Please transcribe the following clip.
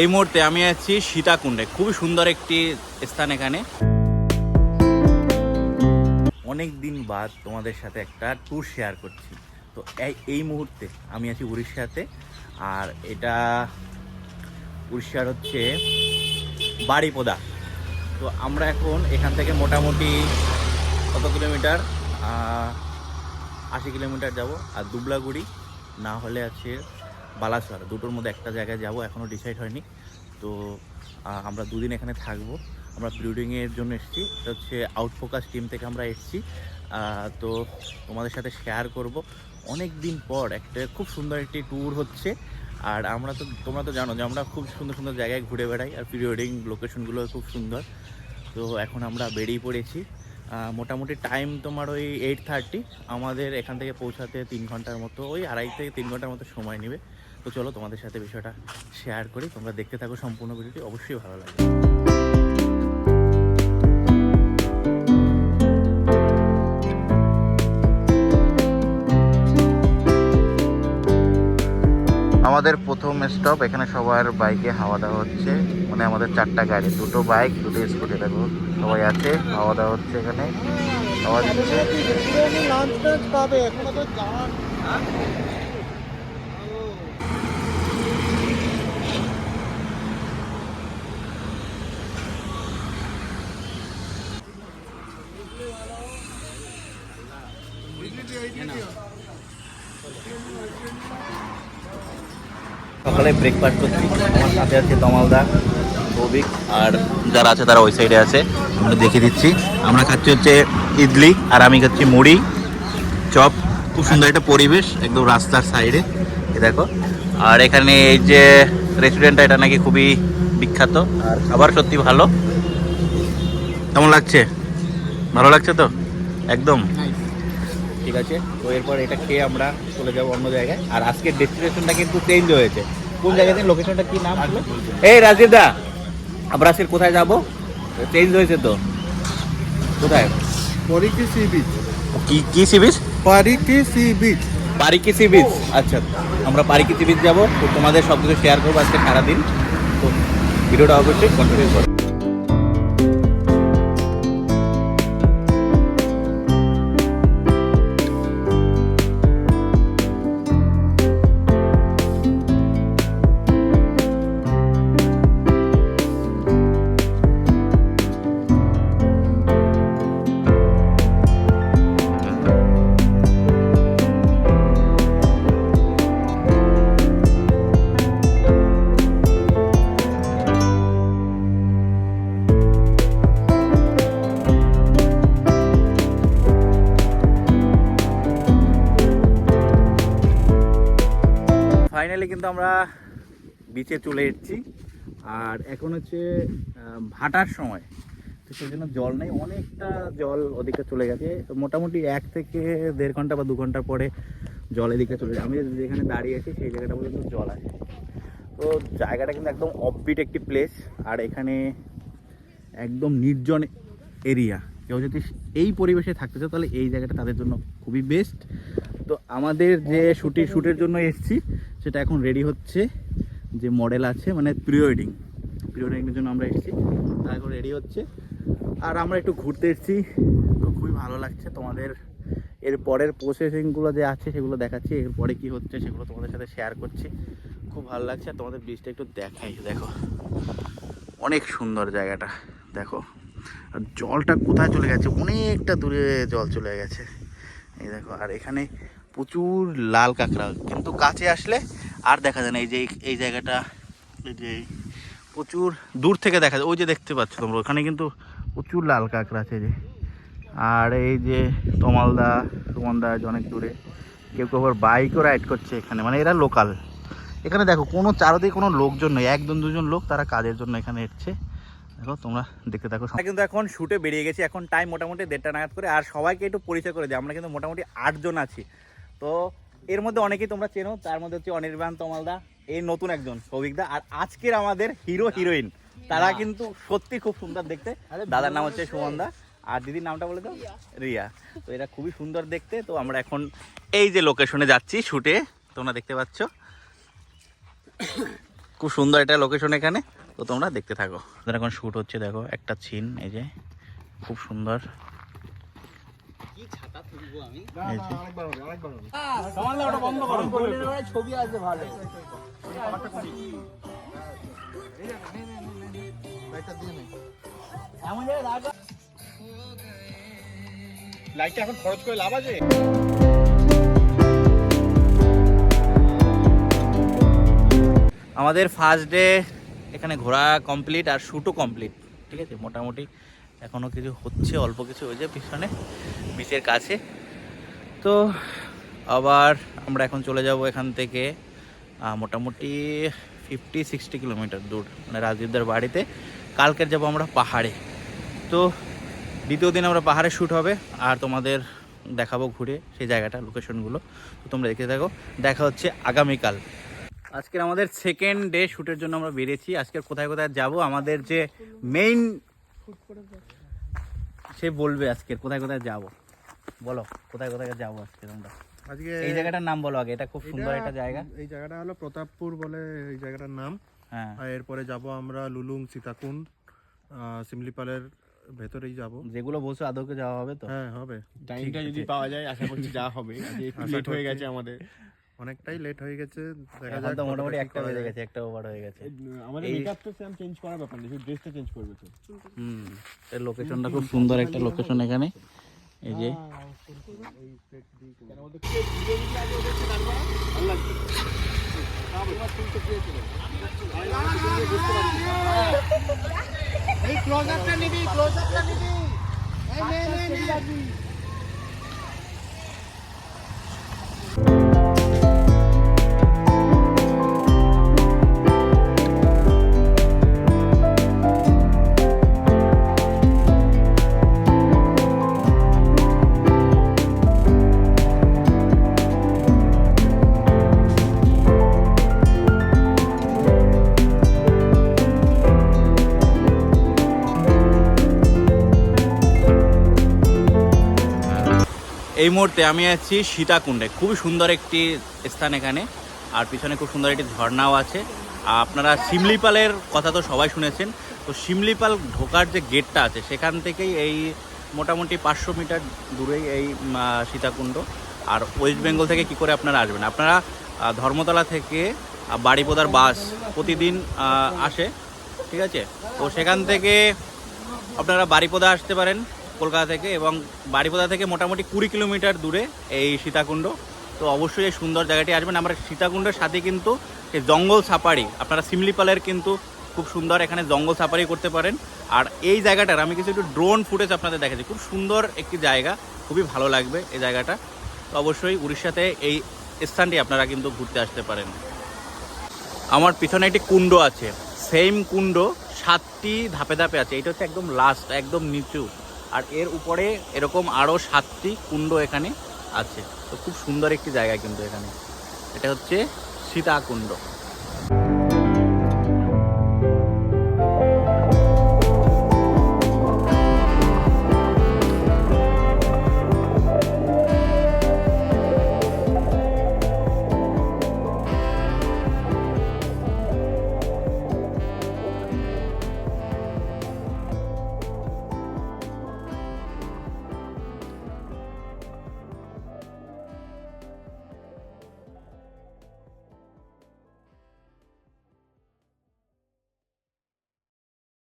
এই মুহূর্তে আমি আছি সীতাকুণ্ডে। খুবই সুন্দর একটি স্থান এখানে। অনেক দিন বাদ তোমাদের সাথে একটা ট্যুর শেয়ার করছি। তো এই এই মুহূর্তে আমি আছি উড়িষ্যাতে। আর এটা উড়িষ্যার হচ্ছে বাড়িপোদা তো আমরা এখন এখান থেকে মোটামুটি কত কিলোমিটার? আশি কিলোমিটার যাব। আর দুবলাগুড়ি, না হলে আছে বালাসর দুটোর মধ্যে একটা জায়গায় যাব এখনও ডিসাইড হয়নি। তো আমরা দুদিন এখানে থাকব। আমরা ব্রিডিংয়ের জন্য এসেছি, এটা হচ্ছে আউটফোকাস টিম থেকে আমরা এসেছি। তো তোমাদের সাথে শেয়ার করব। অনেক দিন পর একটা খুব সুন্দর একটি ট্যুর হচ্ছে। আর আমরা তো, তোমরা তো জানো যে আমরা খুব সুন্দর সুন্দর জায়গায় ঘুরে বেড়াই, আর প্রি ওয়েডিং লোকেশনগুলো খুব সুন্দর। তো এখন আমরা বেরিয়ে পড়েছি। মোটামুটি টাইম তোমার ওই এইট থার্টি আমাদের এখান থেকে পৌঁছাতে তিন ঘণ্টার মতো, ওই আড়াই থেকে তিন ঘণ্টার মতো সময় নেবে। তো চলো তোমাদের সাথে বিষয়টা শেয়ার করি। তোমরা দেখতে থাকো সম্পূর্ণ ভিডিওটি অবশ্যই ভালো লাগবে। আমাদের প্রথম স্টপ এখানে সবার বাইকে হাওয়া দেওয়া হচ্ছে। মানে আমাদের চারটা গাড়ি দুটো বাইক দুটো স্কুটি দেখো সবাই আছে। হাওয়া দেওয়া হচ্ছে এখানে হাওয়া দিচ্ছে। সকালে ব্রেকফাস্ট করছি। আমার সাথে আছে তমালদা সৌভিক আর যারা আছে তারা ওই সাইডে আছে। আমরা দেখিয়ে দিচ্ছি। আমরা খাচ্ছি হচ্ছে ইডলি আর আমি খাচ্ছি মুড়ি, চপ। খুব সুন্দর একটা পরিবেশ একদম রাস্তার সাইডে এ। দেখো। আর এখানে এই যে রেস্টুরেন্টটা এটা নাকি খুবই বিখ্যাত আর খাবার সত্যি ভালো। কেমন লাগছে? ভালো লাগছে তো? একদম? ঠিক আছে? তো এরপর এটা খেয়ে আমরা চলে যাব অন্য জায়গায়। আর আজকের ডেস্টিনেশনটা কিন্তু চেঞ্জ হয়েছে। কোন জায়গাতে লোকেশনটা কি নাম এই রাজীব দা আমরা আজকে কোথায় যাব? চেঞ্জ হয়েছে তো। কোথায়? Parki sea beach. কি কি sea beach? Parki sea beach. Parki sea beach. আচ্ছা আমরা পারিকি সি বিচ যাব। তো তোমাদের সব কিছু শেয়ার করব আজকে সারাদিন। তো ভিডিওটা অবশ্যই কন্টিনিউ করো। ফাইনালি কিন্তু আমরা বিচে চলে এসেছি। আর এখন হচ্ছে ভাটার সময়। তো সেই জন্য জল নেই, অনেকটা জল ওদিকে চলে গেছে। তো মোটামুটি এক থেকে দেড় ঘণ্টা বা দু ঘণ্টা পরে জল এদিকে চলে যায়। আমি যেখানে দাঁড়িয়ে আছি, সেই জায়গাটা পর্যন্ত জল আছে। তো জায়গাটা কিন্তু একদম অফবিট একটি প্লেস আর এখানে একদম নির্জন এরিয়া কেউ যদি এই পরিবেশে থাকতে চাও তাহলে এই জায়গাটা তাদের জন্য খুবই বেস্ট তো আমাদের যে শুটি শ্যুটের জন্য এসেছি সেটা এখন রেডি হচ্ছে, যে মডেল আছে মানে প্রি ওয়েডিং প্রি ওয়েডিংয়ের জন্য আমরা এসেছি তা এখন রেডি হচ্ছে। আর আমরা একটু ঘুরতে এসেছি, তো খুবই ভালো লাগছে তোমাদের। এর পরের প্রসেসিংগুলো যে আছে, সেগুলো দেখাচ্ছি। এরপরে কি হচ্ছে, সেগুলো তোমাদের সাথে শেয়ার করছি। খুব ভালো লাগছে, আর তোমাদের বীজটা একটু দেখাই, দেখো। অনেক সুন্দর জায়গাটা, দেখো। আর জলটা কোথায় চলে গেছে? অনেকটা দূরে জল চলে গেছে। এই দেখো, আর এখানে প্রচুর লাল কাঁকড়া, কিন্তু কাছে আসলে আর দেখা যায় না। এই যে, এই- জায়গাটা, এই যে, প্রচুর দূর থেকে দেখা যায়। ওই যে দেখতে পাচ্ছ তোমরা, ওখানে কিন্তু প্রচুর লাল কাঁকড়া আছে যে। আর এই যে তমালদা সুমনদা অনেক দূরে। কেউ কেউ আবার বাইকও রাইড করছে এখানে মানে এরা লোকাল এখানে দেখো, কোনো চারদিকে কোনো লোকজন নেই, একজন, দুজন লোক তারা কাজের জন্য এখানে এসছে। দেখো, তোমরা দেখতে থাকো কিন্তু এখন শুটে বেরিয়ে গেছি, এখন টাইম মোটামুটি দেড়টা নাগাদ করে। আর সবাইকে একটু পরিচয় করে দিই, আমরা কিন্তু মোটামুটি আটজন আছি। তো এর মধ্যে অনেকেই তোমরা চেনো তার মধ্যে হচ্ছে অনির্বাণ তমালদা এই নতুন একজন সৌভিকদা আর আজকের আমাদের হিরো হিরোইন তারা কিন্তু সত্যি খুব সুন্দর দেখতে। দাদার নাম হচ্ছে সুমনদা। আর দিদির নামটা বলে তো রিয়া। তো এরা খুবই সুন্দর দেখতে। তো আমরা এখন এই যে লোকেশনে যাচ্ছি শুটে তোমরা দেখতে পাচ্ছ? খুব সুন্দর একটা লোকেশন এখানে। তো তোমরা দেখতে থাকো। এখন শ্যুট হচ্ছে দেখো একটা সিন এই যে। খুব সুন্দর। এই যে। ছবি আসবে ভালো। এমন জায়গায় রাখা লাইটটা এখন খরচ করে লাভ আছে? আমাদের ফার্স্ট ডে এখানে ঘোরা কমপ্লিট আর শ্যুটও কমপ্লিট ঠিক আছে? মোটামুটি এখনও কিছু হচ্ছে অল্প কিছু হয়ে যায় পিছনে। বিচের কাছে। তো আবার আমরা এখন চলে যাব এখান থেকে মোটামুটি ফিফটি সিক্সটি কিলোমিটার দূর মানে রাজদীপদার বাড়িতে। কালকের যাব আমরা পাহাড়ে। তো দ্বিতীয় দিন আমরা পাহাড়ে শ্যুট হবে, আর তোমাদের দেখাবো ঘুরে সেই জায়গাটা লোকেশনগুলো তো তোমরা দেখে থাকো। দেখা হচ্ছে আগামীকাল। আজকের আমাদের সেকেন্ড ডে শ্যুটের জন্য আমরা বেরিয়েছি। আজকের কোথায় কোথায় যাব, আমাদের যে মেইন সে বলবে আজকের কোথায় কোথায় যাব। বলো কোথায় কোথায় যাব আজকে তোমরা? আজকে এই জায়গাটার নাম বলো আগে এটা খুব সুন্দর একটা জায়গা। এই জায়গাটা হলো প্রতাপপুর বলে এই জায়গাটার নাম। হ্যাঁ। আর এরপরে যাব আমরা লুলুং সীতাকুণ্ড আহ, শিমলিপালের ভেতরেই যাব। যেগুলো বসে আদৌকে যাওয়া হবে তো? হ্যাঁ হবে। টাইমটা যদি পাওয়া যায় আশা করছি যা হবে। আজকে লেট হয়ে গেছে আমাদের। অনেকটাই লেট হয়ে গেছে দেখা যাক তো মোটামুটি একটা বেজে গেছে একটা ওভার হয়ে গেছে। আমাদের এই- মেকআপ তো সেম চেঞ্জ করার ব্যাপার নেই শুধু ড্রেসটা চেঞ্জ করবে তো। হুম এর লোকেশনটা খুব সুন্দর একটা লোকেশন এখানে। এই যে। ক্লোজারটা নিবি ক্লোজারটা নিবি। এই নে নে নে। এই মুহূর্তে আমি আছি সীতাকুণ্ডে। খুবই সুন্দর একটি স্থান এখানে, আর পিছনে খুব সুন্দর একটি ঝর্ণাও আছে। আপনারা শিমলিপালের কথা তো সবাই শুনেছেন। তো শিমলিপাল ঢোকার যে গেটটা আছে, সেখান থেকেই এই মোটামুটি পাঁচশো মিটার দূরেই এই সীতাকুণ্ড। আর ওয়েস্ট বেঙ্গল থেকে কি করে আপনারা আসবেন? আপনারা ধর্মতলা থেকে বাড়িপোদার বাস প্রতিদিন আসে, ঠিক আছে? তো সেখান থেকে আপনারা বাড়িপদা আসতে পারেন। কলকাতা থেকে এবং বাড়িপদা থেকে মোটামুটি কুড়ি কিলোমিটার দূরে এই সীতাকুণ্ড। তো অবশ্যই এই সুন্দর জায়গাটি আসবেন। আমরা সীতাকুণ্ডের সাথে কিন্তু এই জঙ্গল সাফারি, আপনারা সিমলিপালের কিন্তু খুব সুন্দর এখানে জঙ্গল সাফারি করতে পারেন। আর এই জায়গাটার আমি কিছু একটু ড্রোন ফুটেজ আপনাদের দেখাচ্ছি। খুব সুন্দর একটি জায়গা, খুবই ভালো লাগবে এই জায়গাটা। তো অবশ্যই উড়িষ্যাতে এই স্থানটি আপনারা কিন্তু ঘুরতে আসতে পারেন। আমার পিছনে একটি কুণ্ড আছে। সেম কুণ্ড সাতটি ধাপে ধাপে আছে। এটা হচ্ছে একদম লাস্ট একদম নিচু। আর এর উপরে এরকম আরও সাতটি কুণ্ড এখানে আছে। তো খুব সুন্দর একটি জায়গা কিন্তু এখানে। এটা হচ্ছে সীতাকুণ্ড।